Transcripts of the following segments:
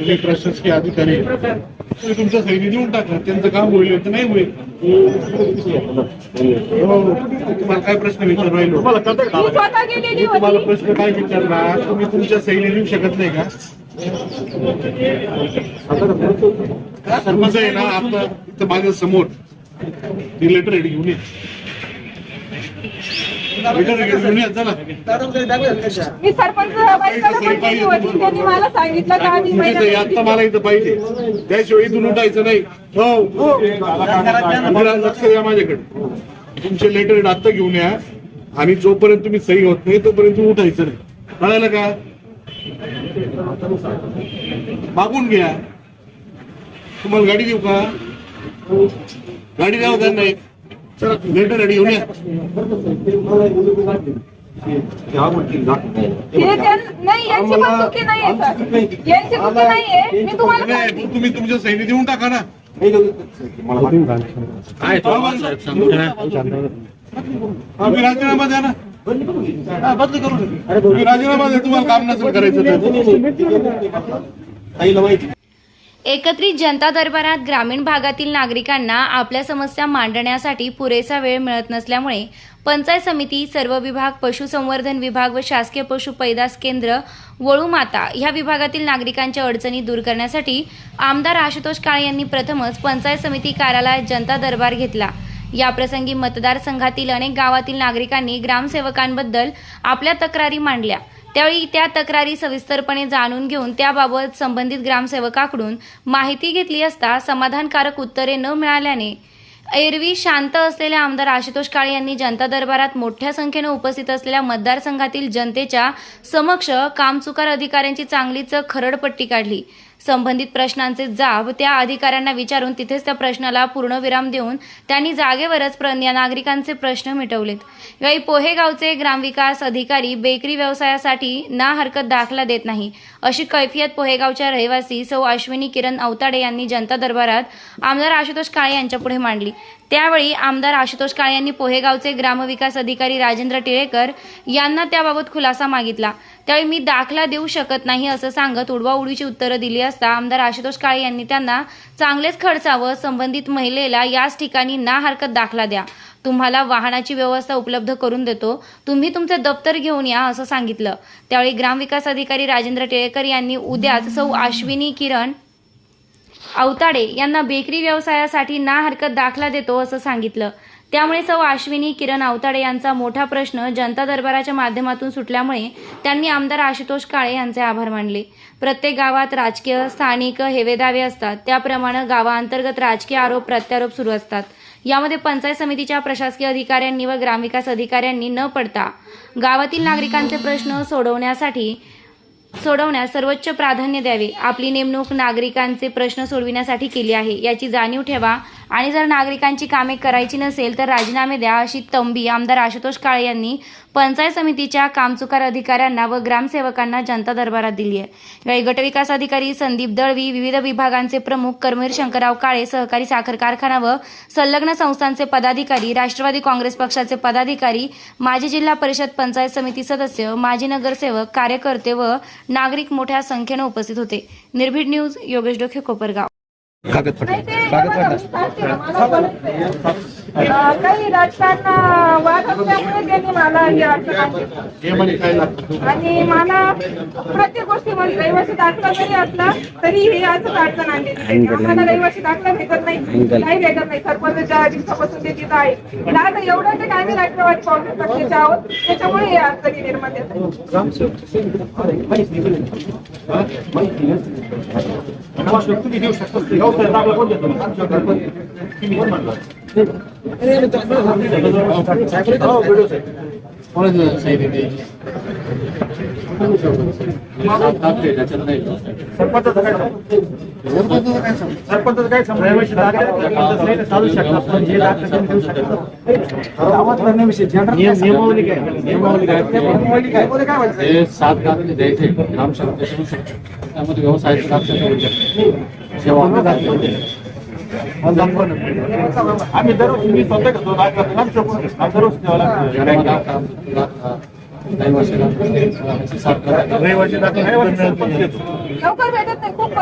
तुम्ही प्रशासकीय अधिकारी. तुम्ही तुमच्या सैनी देऊन टाका. त्यांचं काम होईल तर नाही होईल. हो. तुम्हाला काय प्रश्न विचार राहिलो? मी तुम्हाला प्रश्न काय विचारला? तुम्ही तुमच्या सैनी देऊ शकत नाही का? तुमचं आहे ना आता इथं माझ्यासमोर. ती लेटर हेड घेऊन ये मी सरपंच त्यांनी मला सांगितलं का आता मला इथं पाहिजे. त्याशिवाय इथून उठायचं नाही. हो. लक्ष द्या माझ्याकडे. तुमचे लेटर हेड आता घेऊन या. आणि जोपर्यंत तुम्ही सही होत नाही तोपर्यंत उठायचं नाही. कळायला का? मागून घ्या. तुम्हाला गाडी देऊ का? गाडी द्यावं का? नाही. लेटर रेडी घेऊन या हे त्या- नाही यांची पण चुकी नाहीये सर यांची चुकी नाहीये. मी तुम्हाला नाही, सांगते. तुम्ही तुमच्या सैनी देऊन टाका ना. तुम्ही राजीनामा द्या ना. तुम्ही राजीनामा द्या तुम्हाला काम नसेल करायचं तर. एकत्रित जनता दरबारात ग्रामीण भागातील नागरिकांना आपल्या समस्या मांडण्यासाठी पुरेसा वेळ मिळत नसल्यामुळे पंचायत समिती सर्व विभाग पशुसंवर्धन विभाग व शासकीय पशु पैदास केंद्र वळूमाता ह्या विभागातील नागरिकांच्या अडचणी दूर करण्यासाठी आमदार आशुतोष काळे यांनी प्रथमच पंचायत समिती कार्यालयात जनता दरबार घेतला. याप्रसंगी मतदारसंघातील अनेक गावातील नागरिकांनी ग्रामसेवकांबद्दल आपल्या तक्रारी मांडल्या. त्यावेळी त्या तक्रारी सविस्तरपणे जाणून घेऊन त्याबाबत संबंधित ग्रामसेवकाकडून माहिती घेतली असता समाधानकारक उत्तरे न मिळाल्याने एरवी शांत असलेले आमदार आशुतोष काळे यांनी जनता दरबारात मोठ्या संख्येनं उपस्थित असलेल्या मतदारसंघातील जनतेच्या समक्ष कामचुकार अधिकाऱ्यांची चांगलीच खरडपट्टी काढली. संबंधित प्रश्नांचे जाब त्या अधिकाऱ्यांना विचारून तिथेच त्या प्रश्नाला पूर्णविराम देऊन त्यांनी जागेवरच प्र या नागरिकांचे प्रश्न मिटवलेत. यावेळी पोहेगावचे ग्रामविकास अधिकारी बेकरी व्यवसायासाठी ना हरकत दाखला देत नाही अशी कैफियत पोहेगावच्या रहिवासी सौ अश्विनी किरण अवताडे यांनी जनता दरबारात आमदार आशुतोष काळे यांच्यापुढे मांडली. त्यावेळी आमदार आशुतोष काळे यांनी पोहेगावचे ग्रामविकास अधिकारी राजेंद्र टिळेकर यांना त्याबाबत खुलासा मागितला. त्यावेळी मी दाखला देऊ शकत नाही असं सांगत उडवाउडवीची उत्तरं दिली असता आमदार आशुतोष काळे यांनी त्यांना चांगलेच खडसावं संबंधित महिलेला याच ठिकाणी ना हरकत दाखला द्या. तुम्हाला वाहनाची व्यवस्था उपलब्ध करून देतो. तुम्ही तुमचे दप्तर घेऊन या असं सांगितलं. त्यावेळी ग्रामविकास अधिकारी राजेंद्र टिळेकर यांनी उद्याच सौ आश्विनी किरण अवताडे यांना बेकरी व्यवसायासाठी ना हरकत दाखला देतो असं सांगितलं. त्यामुळे सौ आश्विनी किरण अवताडे यांचा मोठा प्रश्न जनता दरबाराच्या माध्यमातून सुटल्यामुळे त्यांनी आमदार आशुतोष काळे यांचे आभार मानले. प्रत्येक गावात राजकीय स्थानिक हेवेदावे असतात. त्याप्रमाणे गावाअंतर्गत राजकीय आरोप प्रत्यारोप सुरू असतात. यामध्ये पंचायत समितीच्या प्रशासकीय अधिकाऱ्यांनी व ग्रामविकास अधिकाऱ्यांनी न पडता गावातील नागरिकांचे प्रश्न सोडवण्यासाठी सोडवण्यास सर्वोच्च प्राधान्य द्यावे. आपली नेमणूक नागरिकांचे प्रश्न सोडविण्यासाठी केली आहे. याची जाणीव ठेवा. आणि जर नागरिकांची कामे करायची नसेल तर राजीनामे द्या अशी तंबी आमदार आशुतोष काळे यांनी पंचायत समितीच्या कामचुकार अधिकाऱ्यांना व ग्रामसेवकांना जनता दरबारात दिली आहे. गटविकास अधिकारी संदीप दळवी विविध विभागांचे प्रमुख कर्मवीर शंकरराव काळे सहकारी साखर कारखाना व संलग्न संस्थांचे पदाधिकारी राष्ट्रवादी काँग्रेस पक्षाचे पदाधिकारी माजी जिल्हा परिषद पंचायत समिती सदस्य माजी नगरसेवक कार्यकर्ते व नागरिक मोठ्या संख्येनं उपस्थित होते. निर्भीड न्यूज योगेश डोखे कोपरगाव. नाही ते सांगते ना, काही राजकारण वाद असल्यामुळे त्यांनी मला ही अडचण आणली हे आणि मला प्रत्येक गोष्टी म्हणजे रहिवासी दाखला जरी असला तरी हे असंच अडचण आणली आम्हाला रहिवासी दाखला भेटत नाही काही भेटत नाही. सरपंचच्या दिवसापासून ते तिथं आहे. पण आता एवढं ते काय राष्ट्रवादी काँग्रेस पक्षाचे आहोत त्याच्यामुळे हे अडचणी निर्माण येतात कोणाचं सरपंच काय चालू शकतात पण जे देऊ नियमावली काय नियमावली काय नियमावली काय सात दाखले द्यायचे ग्रामसेवक त्यामध्ये व्यवसायाचं दाखले सेवा आम्ही दररोज मी स्वतः दररोज. लवकर भेटत नाही. खूप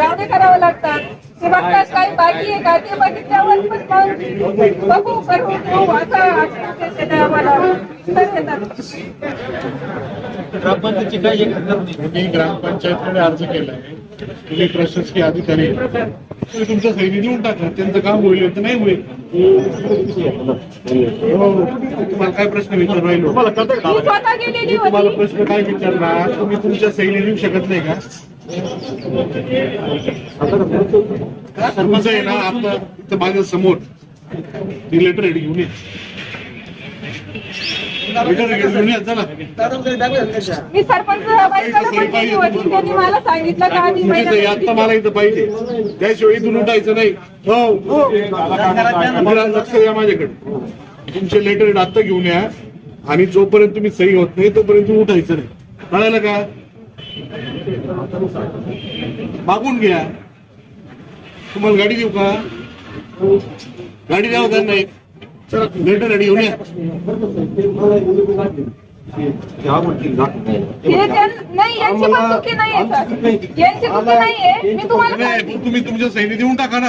रावणे करावं लागतात. ते बघतात काही बाकी आहे का? ते बघितल्यावर पण बघू करू असं आम्हाला. ग्रामपंचायतची काही अर्ज केलाय. तुम्ही प्रशासकीय अधिकारी तुम्ही तुमचं सैनी देऊन टाका. त्यांचं काम होईल तर नाही होईल. हो तुम्हाला काय प्रश्न विचार राहिलो? तुम्हाला होती. प्रश्न काय विचारणार? तुम्ही तुमच्या सैनी देऊ शकत नाही का? तुमचं आहे ना? आपलं इथं माझ्यासमोर. ती लेटर घेऊन ये मी सरपंच बाईकडे पण गेली होती त्यांनी मला सांगितलं का आधी आता मला इथं पाहिजे. त्याशिवाय इथून उठायचं नाही. हो. जरा लक्ष द्या माझ्याकडे. तुमचे लेटर आत्ता घेऊन या. आणि जोपर्यंत तुम्ही सही होत नाही तोपर्यंत उठायचं नाही. कळायला का? मागून घ्या. तुम्हाला गाडी देऊ का? गाडी द्यावं का नाही? चला लेटर रेडी घेऊन या हे त्या- नाही यांची पण चुकी नाहीये सर यांची चुकी नाहीये मी तुम्हाला नाही सांगते. तुम्ही तुमच्या सैनी देऊन टाका ना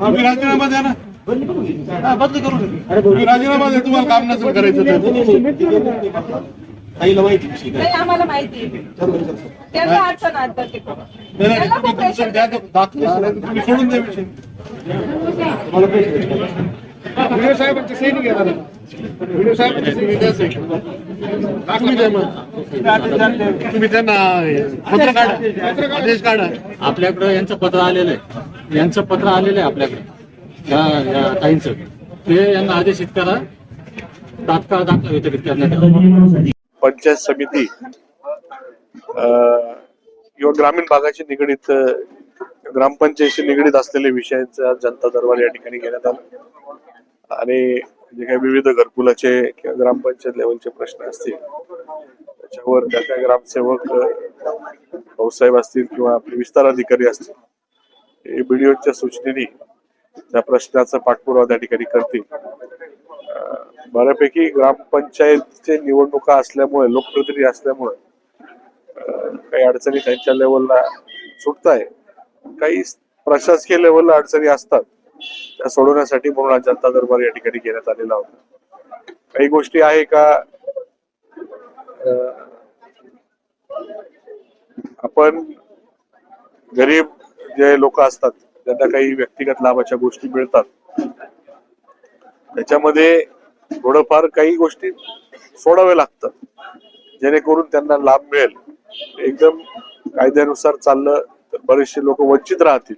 तुम्ही राजीनामा द्या ना बदली करू शकतो तुम्ही राजीनामा द्या तुम्हाला काम नसेल करायचं ताईला माहिती विषय काय नाही आम्हाला माहिती आहे. त्यांना अडचण आता ते नाही, नाही, त्यांना तुम्ही खूप तुमचं pressure द्या तर दाखले नाही तर तुम्ही सोडून द्या विषय. व्हिडिओ साहेबांची सही घ्या ना व्हिडिओ साहेबांची सही द्या सही तुम्ही द्या मग. तुम्ही त्यांना पत्र काढा. आदेश काढा. आपल्याकडं यांचं पत्र आलेलं आहे. यांचं पत्र आलेलं आहे आपल्याकडे. या या ताईंचं. ते यांना आदेशित करा. तात्काळ दाखला वितरित करण्यात यावा पंचायत समिती अं, किंवा ग्रामीण भागाशी निगडीत ग्रामपंचायतशी ग्रामपंचायतीशी निगडीत असलेले विषयांचा जनता दरबार या ठिकाणी घेण्यात आला. आणि जे काही विविध घरकुलाचे किंवा ग्रामपंचायत लेवलचे प्रश्न असतील त्याच्यावर त्या त्या ग्रामसेवक भाऊसाहेब असतील किंवा आपले विस्तार अधिकारी असतील हे बीडीओच्या सूचनेने त्या प्रश्नाचा पाठपुरावा त्या ठिकाणी करतील. बऱ्यापैकी ग्रामपंचायतचे निवडणुका असल्यामुळे लोकप्रतिनिधी असल्यामुळे काही अडचणी त्यांच्या लेवलला सुटताय. काही प्रशासकीय लेवलला अडचणी असतात त्या सोडवण्यासाठी म्हणून जनता दरबार या ठिकाणी घेण्यात आलेला होता. काही गोष्टी आहे का? आपण गरीब जे लोक असतात त्यांना काही व्यक्तिगत लाभाच्या गोष्टी मिळतात. त्याच्यामध्ये थोडंफार काही गोष्टी सोडाव्या लागतात. जेणेकरून त्यांना लाभ मिळेल. एकदम कायद्यानुसार चाललं तर बरेचसे लोक वंचित राहतील.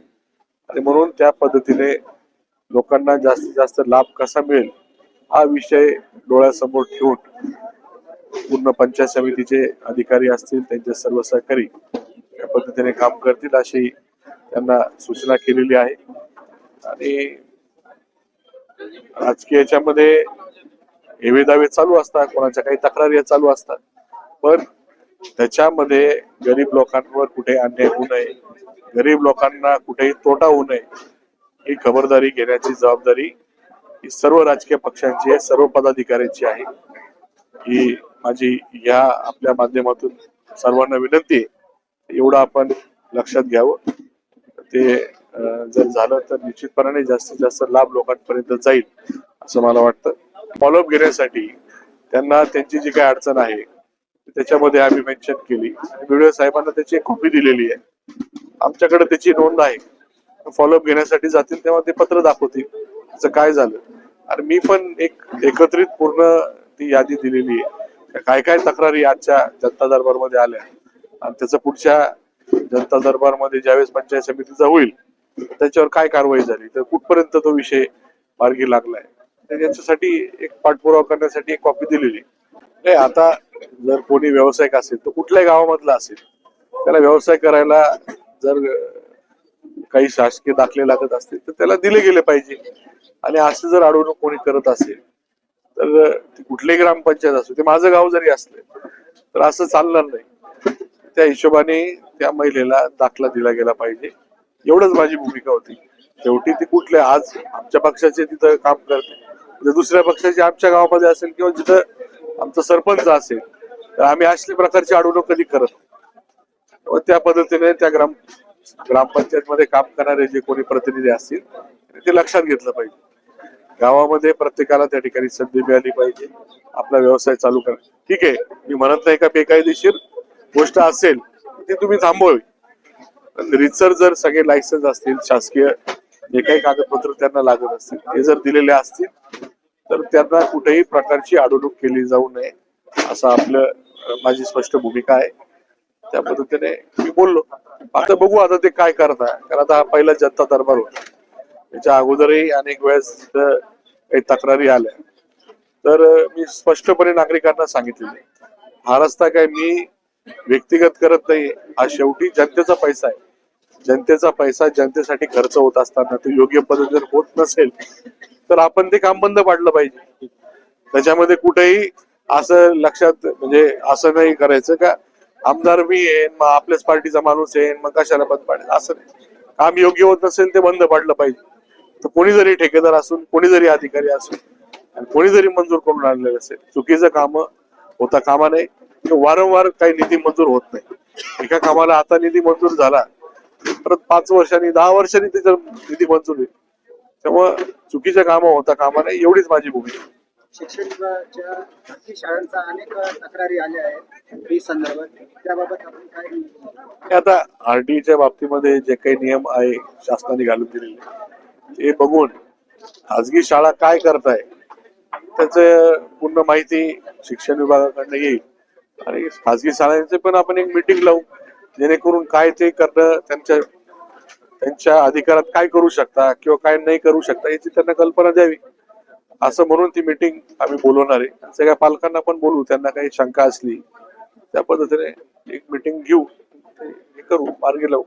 आणि म्हणून त्या पद्धतीने लोकांना जास्तीत जास्त लाभ कसा मिळेल हा विषय डोळ्यासमोर ठेवून पूर्ण पंचायत समितीचे अधिकारी असतील त्यांचे सर्व सहकारी या पद्धतीने काम करतील अशी त्यांना सूचना केलेली आहे. आणि राजकीय याच्यामध्ये हेवे दावे चालू असतात कोणाच्या काही तक्रारी चालू असतात. पण त्याच्यामध्ये गरीब लोकांवर कुठे अन्याय होऊ नये गरीब लोकांना कुठेही तोटा होऊ नये ही खबरदारी घेण्याची जबाबदारी ही सर्व राजकीय पक्षांची आहे सर्व पदाधिकाऱ्यांची आहे. ही माझी या आपल्या माध्यमातून सर्वांना विनंती आहे एवढं आपण लक्षात घ्यावं. ते जर झालं तर निश्चितपणाने जास्तीत जास्त लाभ लोकांपर्यंत जाईल असं मला वाटतं. फॉलोअप घेण्यासाठी त्यांना त्यांची जी काही अडचण आहे त्याच्यामध्ये आम्ही मेन्शन केली. व्हिडिओ साहेबांना त्याची एक कॉपी दिलेली आहे. आमच्याकडे त्याची नोंद आहे. फॉलोअप घेण्यासाठी जातील तेव्हा ते पत्र दाखवतील त्याचं काय झालं. आणि मी पण एक एकत्रित पूर्ण ती यादी दिलेली आहे. काय काय तक्रारी आजच्या जनता दरबारमध्ये आल्या आणि त्याचं पुढच्या जनता दरबारमध्ये ज्यावेळेस पंचायत समितीचा होईल त्याच्यावर काय कारवाई झाली? तर कुठपर्यंत तो विषय मार्गी लागलाय? तर याच्यासाठी एक पाठपुरावा करण्यासाठी एक कॉपी दिलेली. नाही आता जर कोणी व्यावसायिक असेल तर कुठल्याही गावामधला असेल त्याला व्यवसाय करायला जर काही शासकीय दाखले लागत असतील तर त्याला दिले गेले पाहिजे. आणि असं जर अडवणूक कोणी करत असेल तर अं, कुठलीही ग्रामपंचायत असो ते माझं गाव जरी असलं तर असं चालणार नाही. त्या हिशोबाने त्या महिलेला दाखला दिला गेला पाहिजे. एवढंच माझी भूमिका होती. शेवटी ती कुठले आज आमच्या पक्षाचे तिथं काम करते. जर दुसऱ्या पक्षाचे आमच्या गावामध्ये असेल किंवा जिथं आमचा सरपंच असेल तर आम्ही असल्या प्रकारची अडवणूक कधी करत व त्या पद्धतीने त्या ग्राम ग्रामपंचायत मध्ये काम करणारे जे कोणी प्रतिनिधी असतील ते लक्षात घेतलं पाहिजे. गावामध्ये प्रत्येकाला त्या ठिकाणी संधी मिळाली पाहिजे. आपला व्यवसाय चालू करा. ठीक आहे मी म्हणत नाही का बेकायदेशीर? गोष्ट असेल ती तुम्ही थांबवावी. पण रितसर जर सगळे लायसन्स असतील शासकीय जे काही कागदपत्र त्यांना लागत असतील ते जर दिलेले असतील तर त्यांना कुठेही प्रकारची अडवणूक केली जाऊ नये असं आपलं माझी स्पष्ट भूमिका आहे. त्या पद्धतीने मी बोललो. आता बघू आता ते काय करताय. कारण आता हा पहिला जनता दरबार होता. त्याच्या अगोदरही अनेक वेळेस काही तक्रारी आल्या. तर मी स्पष्टपणे नागरिकांना सांगितले हा रस्ता काय मी व्यक्तिगत करत नाही. हा शेवटी जनतेचा पैसा आहे. जनतेचा पैसा जनतेसाठी खर्च होत असताना तो योग्य पद्धतीने होत नसेल तर आपण ते काम बंद पाडलं पाहिजे. त्याच्यामध्ये कुठेही असं लक्षात म्हणजे असं नाही करायचं का आमदार मी येईन मग आपल्याच पार्टीचा माणूस येईन मग कशाला बंद पाडेल असं नाही. काम योग्य होत नसेल ते बंद पाडलं पाहिजे. तर कोणी जरी ठेकेदार असून कोणी जरी अधिकारी असून आणि कोणी जरी मंजूर करून आणलेलं असेल चुकीचं काम होता कामा नाही वारंवार काही निधी मंजूर होत नाही. एका कामाला आता निधी मंजूर झाला परत पाच वर्षांनी दहा वर्षांनी त्याचा निधी मंजूर होईल. त्यामुळं चुकीच्या कामं होता कामा नये एवढीच माझी भूमिका. आहे. शिक्षण विभागाच्या खासगी शाळांचा अनेक तक्रारी आल्या आहेत. फी संदर्भात त्याबाबत आपण काय हे आता आरटीच्या बाबतीमध्ये जे काही नियम आहे शासनाने घालून दिलेले ते बघून खाजगी शाळा काय करताय त्याच पूर्ण माहिती शिक्षण विभागाकडनं येईल. आणि खाजगी शाळांचे पण आपण एक मिटिंग लावू जेणेकरून काय ते करणं त्यांच्या त्यांच्या अधिकारात काय करू शकता किंवा काय नाही करू शकता याची त्यांना कल्पना द्यावी. असं म्हणून ती मिटिंग आम्ही बोलवणार आहे. सगळ्या पालकांना पण बोलू त्यांना काही शंका असली त्या पद्धतीने एक मिटिंग घेऊ हे करू मार्गी लावू.